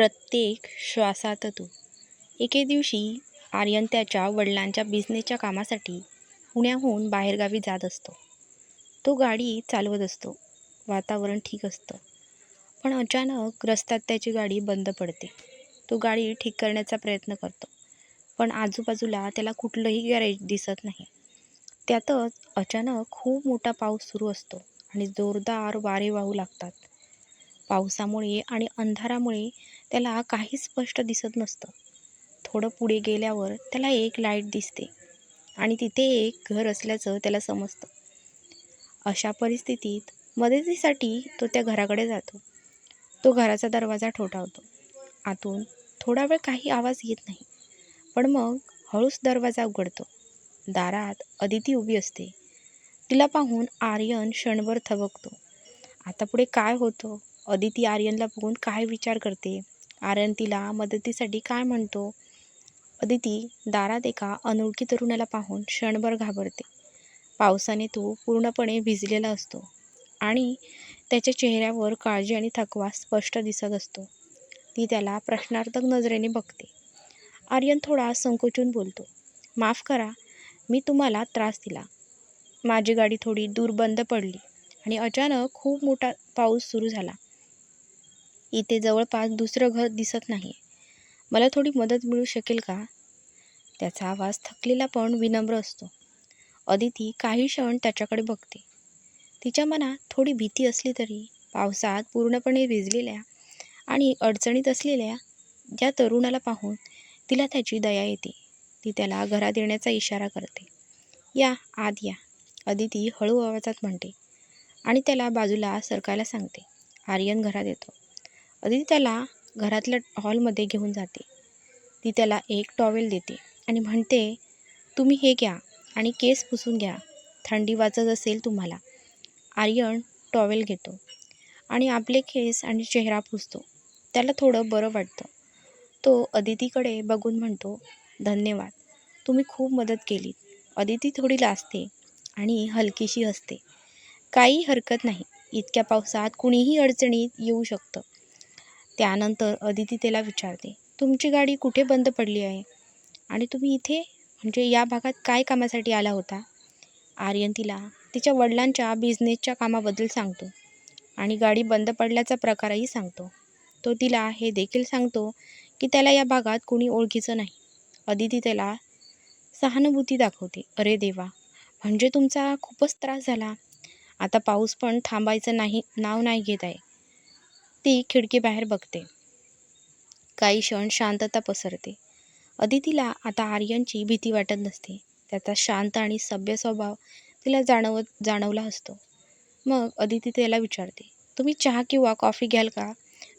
प्रत्येक श्वासात तू एके दिवशी आर्यन त्याच्या वडिलांच्या बिझनेसच्या कामासाठी पुण्याहून बाहेरगावी जात असतो. तो गाडी चालवत असतो. वातावरण ठीक असतं. पण अचानक रस्त्यात त्याची गाडी बंद पडते. तो गाडी ठीक करण्याचा प्रयत्न करतो. पण आजूबाजूला त्याला कुठलंही गॅरेज दिसत नाही. त्यातच अचानक खूप मोठा पाऊस सुरू असतो आणि जोरदार वारे वाहू लागतात. पावसामुळे आणि अंधारामुळे त्याला काही स्पष्ट दिसत नसतं. थोडं पुढे गेल्यावर त्याला एक लाइट दिसते आणि तिथे एक घर असल्याचं त्याला समजतं. अशा परिस्थितीत मदतीसाठी तो त्या घराकडे जातो. तो घराचा दरवाजा ठोठावतो. आतून थोडा वेळ काही आवाज येत नाही. पण मग हळूच दरवाजा उघडतो. दारात अदिती उभी असते. तिला पाहून आर्यन क्षणभर थबकतो. आता पुढे काय होतं? अदिती आर्यनला बघून काय विचार करते? आर्यन तिला मदतीसाठी काय म्हणतो? अदिती दारात एका अनोळखी तरुणाला पाहून क्षणभर घाबरते. पावसाने तो पूर्णपणे भिजलेला असतो आणि त्याच्या चेहऱ्यावर काळजी आणि थकवा स्पष्ट दिसत असतो. ती त्याला प्रश्नार्थक नजरेने बघते. आर्यन थोडा संकोचून बोलतो माफ करा मी तुम्हाला त्रास दिला. माझी गाडी थोडी दूर बंद पडली आणि अचानक खूप मोठा पाऊस सुरू झाला. इथे जवळपास दुसरं घर दिसत नाही. मला थोडी मदत मिळू शकेल का? त्याचा आवाज थकलेला पण विनम्र असतो. अदिती काही क्षण त्याच्याकडे बघते. तिच्या मनात थोडी भीती असली तरी पावसात पूर्णपणे भिजलेल्या आणि अडचणीत असलेल्या ज्या तरुणाला पाहून तिला त्याची दया येते ती त्याला घरात येण्याचा इशारा करते. या आत या अदिती हळू आवाजात म्हणते आणि त्याला बाजूला सरकायला सांगते. आर्यन घरात येतो. अदिती त्याला घरातल्या हॉलमध्ये घेऊन जाते. ती त्याला एक टॉवेल देते आणि म्हणते तुम्ही हे घ्या आणि केस पुसून घ्या. थंडी वाजत असेल तुम्हाला. आर्यन टॉवेल घेतो आणि आपले केस आणि चेहरा पुसतो. त्याला थोडं बरं वाटतं. तो अदितीकडे बघून म्हणतो धन्यवाद. तुम्ही खूप मदत केली अदिती थोडी लाजते आणि हलकीशी हसते. काही हरकत नाही. इतक्या पावसात कुणीही अडचणीत येऊ शकतं. त्यानंतर अदिती त्याला विचारते तुमची गाडी कुठे बंद पडली आहे? आणि तुम्ही इथे म्हणजे या भागात काय कामासाठी आला होता? आर्यन तिला तिच्या वडिलांच्या बिझनेसच्या कामाबद्दल सांगतो आणि गाडी बंद पडल्याचा प्रकारही सांगतो. तो तिला हे देखील सांगतो की त्याला या भागात कुणी ओळखीचं नाही. अदिती त्याला सहानुभूती दाखवते. अरे देवा म्हणजे तुमचा खूपच त्रास झाला. आता पाऊस पण थांबायचं नाही नाव नाही घेत आहे. ती खिडकीबाहेर बघते. काही क्षण शांतता पसरते. अदितीला आता आर्यनची भीती वाटत नसते. त्याचा शांत आणि सभ्य स्वभाव तिला जाणवत जाणवला असतो. मग अदिती त्याला विचारते तुम्ही चहा किंवा कॉफी घ्याल का?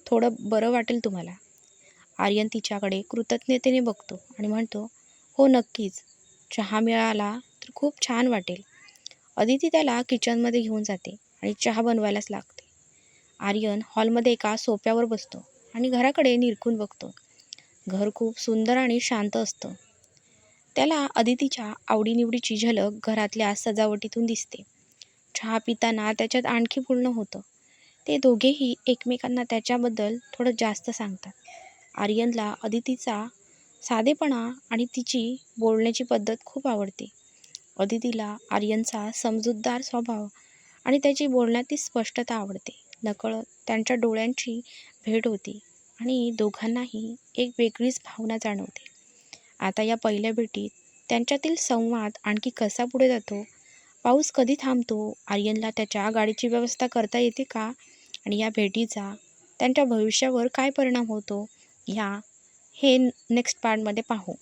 थोडं बरं वाटेल तुम्हाला. आर्यन तिच्याकडे कृतज्ञतेने बघतो आणि म्हणतो हो नक्कीच. चहा मिळाला तर खूप छान वाटेल. अदिती त्याला किचनमध्ये घेऊन जाते आणि चहा बनवायलाच लागते. आर्यन हॉलमध्ये एका सोप्यावर बसतो आणि घराकडे निरखून बघतो. घर खूप सुंदर आणि शांत असतं. त्याला अदितीच्या आवडीनिवडीची झलक घरातल्या सजावटीतून दिसते. चहा पिताना त्याच्यात आणखी पूर्ण होतं. ते दोघेही एकमेकांना त्याच्याबद्दल थोडं जास्त सांगतात. आर्यनला अदितीचा साधेपणा आणि तिची बोलण्याची पद्धत खूप आवडते. अदितीला आर्यनचा समजूतदार स्वभाव आणि त्याची बोलण्यातील स्पष्टता आवडते. नकळत त्यांच्या डोळ्यांची भेट होती आणि दोघांनाही एक वेगळीच भावना जाणवते. आता या पहिल्या भेटीत त्यांच्यातील संवाद आणखी कसा पुढे जातो? पाऊस कधी थांबतो? आर्यनला त्याच्या गाडीची व्यवस्था करता येते का? आणि या भेटीचा त्यांच्या भविष्यावर काय परिणाम होतो? ह्या हे नेक्स्ट पार्टमध्ये पाहू.